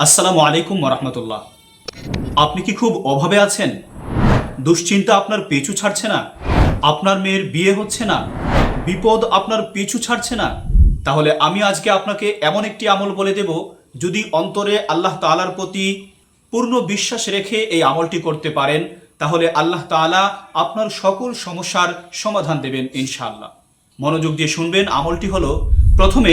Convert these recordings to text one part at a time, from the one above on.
আসসালামু আলাইকুম রহমতুল্লাহ আপনি কি খুব অভাবে আছেন? দুশ্চিন্তা আপনার পিছু ছাড়ছে না? আপনার মেয়ের বিয়ে হচ্ছে না? বিপদ আপনার পিছু ছাড়ছে না? তাহলে আমি আজকে আপনাকে এমন একটি আমল বলে দেব, যদি অন্তরে আল্লাহ তালার প্রতি পূর্ণ বিশ্বাস রেখে এই আমলটি করতে পারেন, তাহলে আল্লাহ তাআলা আপনার সকল সমস্যার সমাধান দেবেন ইনশাআল্লাহ। মনোযোগ দিয়ে শুনবেন, আমলটি হলো, প্রথমে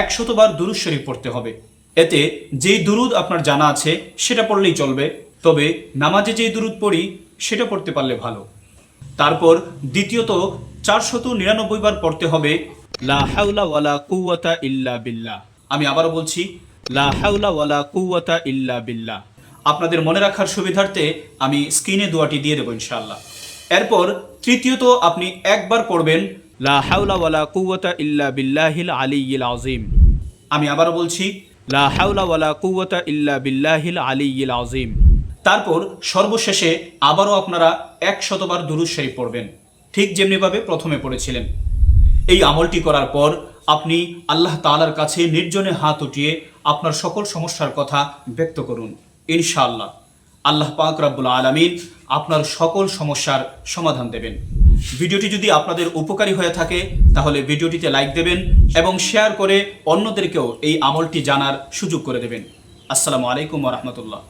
একশতবার দুরুদ শরীফ পড়তে হবে। এতে যেই দুরুদ আপনার জানা আছে, সেটা পড়লেই চলবে। তবে নামাজে যেই দুরুদ পড়ি, সেটা পড়তে পারলে ভালো। তারপর দ্বিতীয়ত, চারশত নিরানব্বই বার পড়তে হবে ইল্লা বিল্লাহ। আমি আবারও বলছি ইল্লা বিল্লাহ। আপনাদের মনে রাখার সুবিধার্থে আমি স্ক্রিনে দোয়াটি দিয়ে দেবো ইনশাল্লাহ এরপর তৃতীয়ত, আপনি একবার পড়বেন, লা হাউলা ইল্লা বিল্লাহিল আলিয়্যিল আযীম। আমি আবারও বলছি লা হাউলা ওয়ালা ইল্লা বিল্লাহিল আলিয়্যিল আযীম। তারপর সর্বশেষে আবারও আপনারা এক শতবার দুরুদ শরীফ পড়বেন। ঠিক যেমনিভাবে প্রথমে পড়েছিলেন। এই আমলটি করার পর আপনি আল্লাহ তালার কাছে নির্জনে হাত উঠিয়ে আপনার সকল সমস্যার কথা ব্যক্ত করুন, ইনশাআল্লাহ। আল্লাহ পাক রাব্বুল আলামিন আপনার সকল সমস্যার সমাধান দেবেন। ভিডিওটি যদি আপনাদের উপকারী হয়ে থাকে, তাহলে ভিডিওটিতে লাইক দেবেন এবং শেয়ার করে অন্যদেরকেও এই আমলটি জানার সুযোগ করে দেবেন। আসসালামু আলাইকুম রহমতুল্লাহ।